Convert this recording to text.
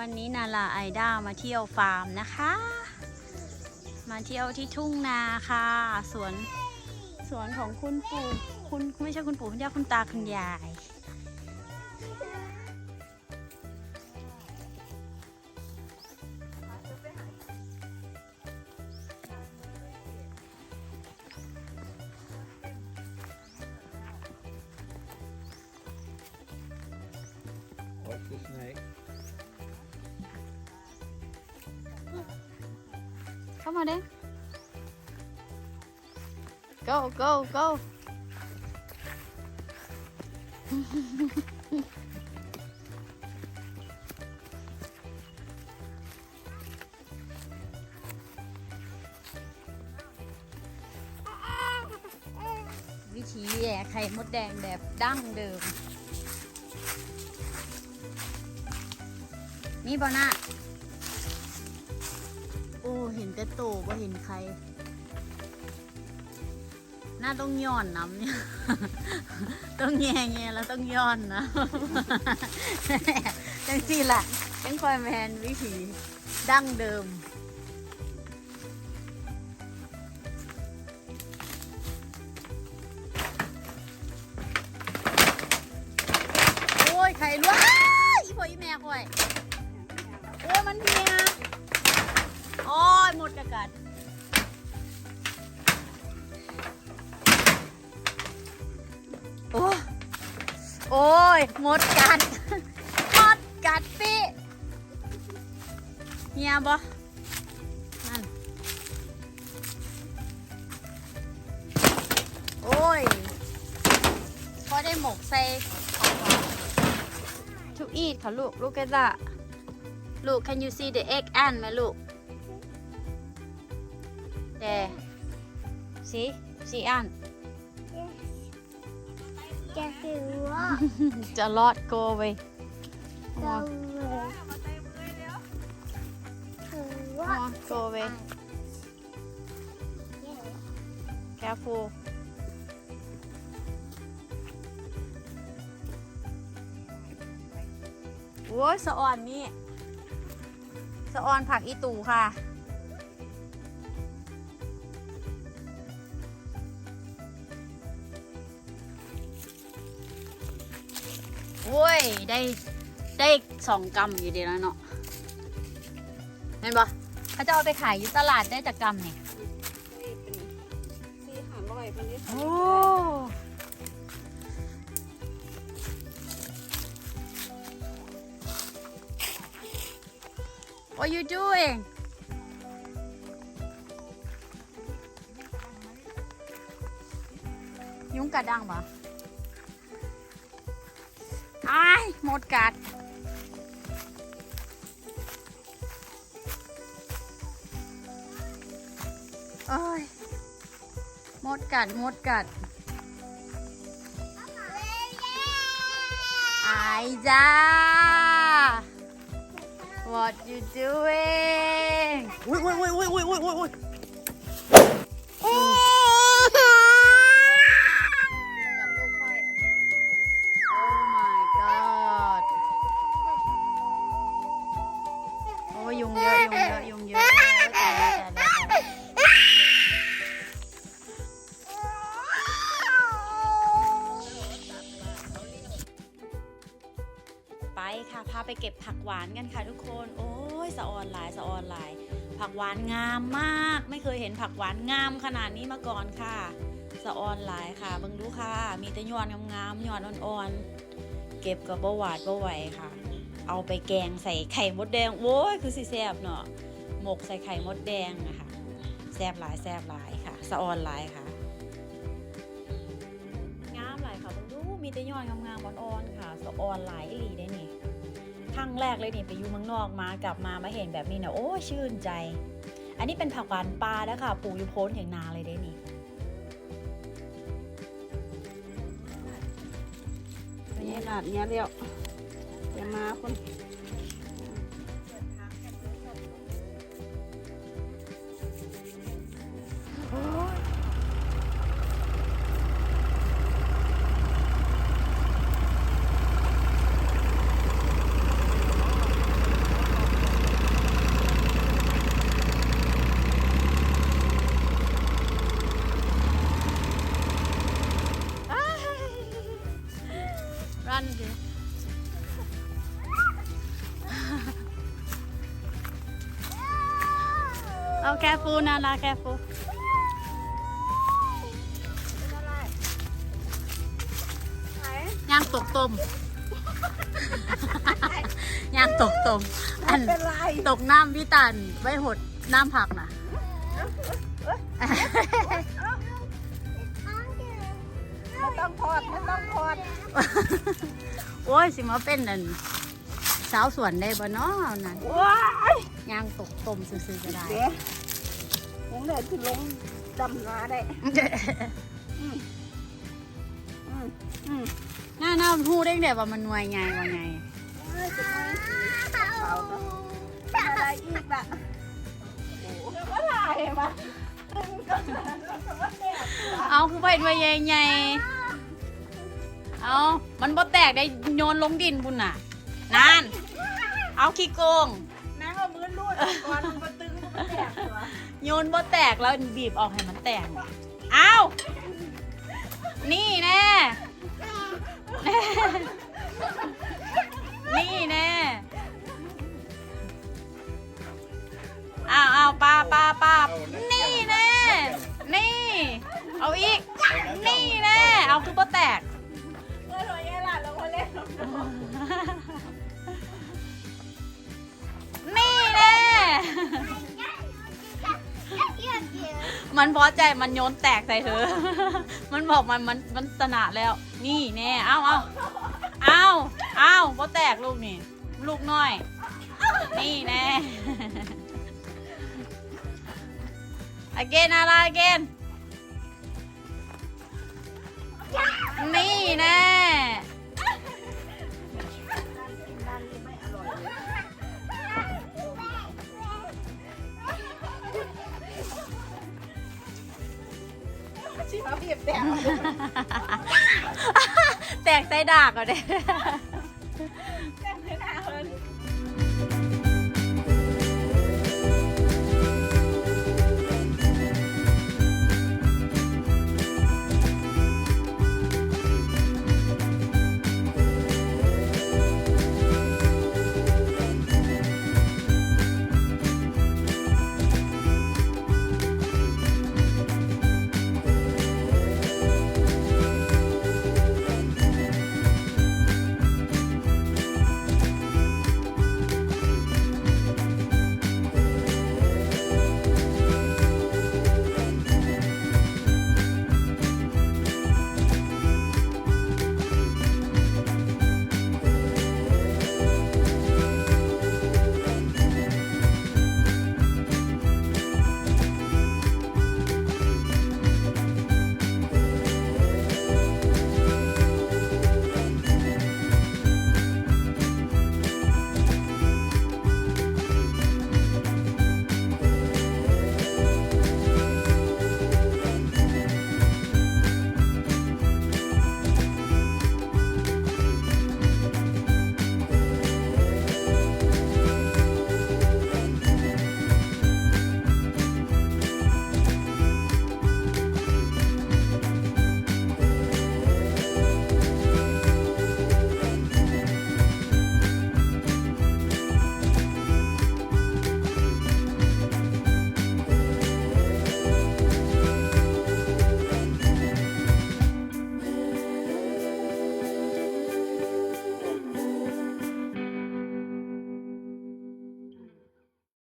วันนี้นาลาไอด้ามาเที่ยวฟาร์มนะคะ มาเที่ยวที่ทุ่งนาค่ะ สวนสวนของคุณปู่คุณไม่ใช่คุณปู่คุณย่าคุณตาคุณยาย Watch the snake. เข้ามาเด้ go go go วิธีแย่ไข่มดแดงแบบดั้งเดิม มีบอน่ะโอ้ เห็นแต่โตบ่เห็นใคร หน้าต้องย้อนน้ำเนี่ย ต้องแง่แง่แล้วต้องย้อนนะจังสิล่ะจังคอยแมนวิธีดั้งเดิมโอ้ยไข่ล้วนอีพ่ออีแม่คอย โอ้ยมันเพียโอ้ ยหมดกระกัดโอ้โอ้ยหมดกัดหมดกัดพี่เฮียบ่นั่นโอ้ยพอได้หมกใส่ทุกอีดค่ะลูก ลูกกันละลูก can you see the egg ant ไหมลูก there see see ant จะคือว่าจะรอด go away เราคือว่า Come on, go away careful โอ้ยสะออนนี่สะออนผักอีตูค่ะ โอ้ย ได้ได้สองกำอยู่ดีแล้วเนาะเห็นปะเขาจะเอาไปขายอยู่ตลาดได้จากกำเนี่ยสี่หารอยเป็นนี้โอ้ What you doing ยุงกัดดังปะ ยหมดกัดโอ้ยหมดกัดหมดกัดไอจ้า What you doing อุ้ยอุ้ยอุ้ยอุ้ยอุ้ยอุ้ยอุ้ย ไปเก็บผักหวานกันค่ะทุกคน โอ้ยสะออนหลายสะออนหลาย ผักหวานงามมาก ไม่เคยเห็นผักหวานงามขนาดนี้มาก่อนค่ะ สะออนหลายค่ะเบิ่งดูค่ะ มีแต่ยอดงามๆยอดอ่อนๆ เก็บกับบ่หวาดบ่ไหวค่ะ เอาไปแกงใส่ไข่มดแดงโว้ยคือสิแซ่บเนาะ หมกใส่ไข่มดแดงอะค่ะแซ่บหลายแซ่บหลายค่ะ สะออนหลายค่ะ งามหลายค่ะเบิ่งดู มีแต่ยอดงามๆอ่อนๆค่ะ สะออนหลายอีหลีได้นี่ ครั้งแรกเลยนี่ไปอยู่เมืองนอกมากลับมามาเห็นแบบนี้นะโอ้ชื่นใจ อันนี้เป็นผักหวานปลาแล้วค่ะปลูกอยู่โพ้นอย่างนาเลยได้นี่นี่หลาดเนี้ยเดียวอย่ามาคน แคฟูนาราแคฟูเป็นอะไรไหนย่างตกต้มย่างตกต้มอันเป็นไรตกน้ำพี่ตันไว้หดน้ำผักนะไม่ต้องทอดไม่ต้องทอดโอ้ยสิมาเป็นนั่นสาวสวนได้บ่เนาะนั่นว้ายย่างตกต้มซื่อๆก็ได้ เดี๋ยว ผมเลยที่ลงดำนาได้อืมอืมอืมหน้าหน้าพูดได้แต่ว่ามันหน่วยไงว่าไงเอ้ยจะมาเอาเนาะเป็นอะไรอีกล่ะโอ้โหเมื่อไหร่มาตึงก็มาแตกเอาคือไปหน่วยใหญ่ๆเอามันบ่แตกได้โยนลงดินบุญน่ะนาน เอาขี้โกงนั่งเอามือลูดก่อนมันตึงมันแตกเหรอ โยนบ่แตกแล้วบีบออกให้มันแตกเอานี่แน่แน่ นี่แน่อ้าวอ้าวปลาปลาปลา มันพอใจมันโยนแตกใส่เธอ มันบอกมันมันมันสนะแล้ว นี่แน่เอ้าเอ้าเอ้าเอ้าพอแตกลูกนี่ ลูกน้อย นี่แน่ again อะไร again นี่แน่ แตกแตกใส่ดากอะเด้แตกเลย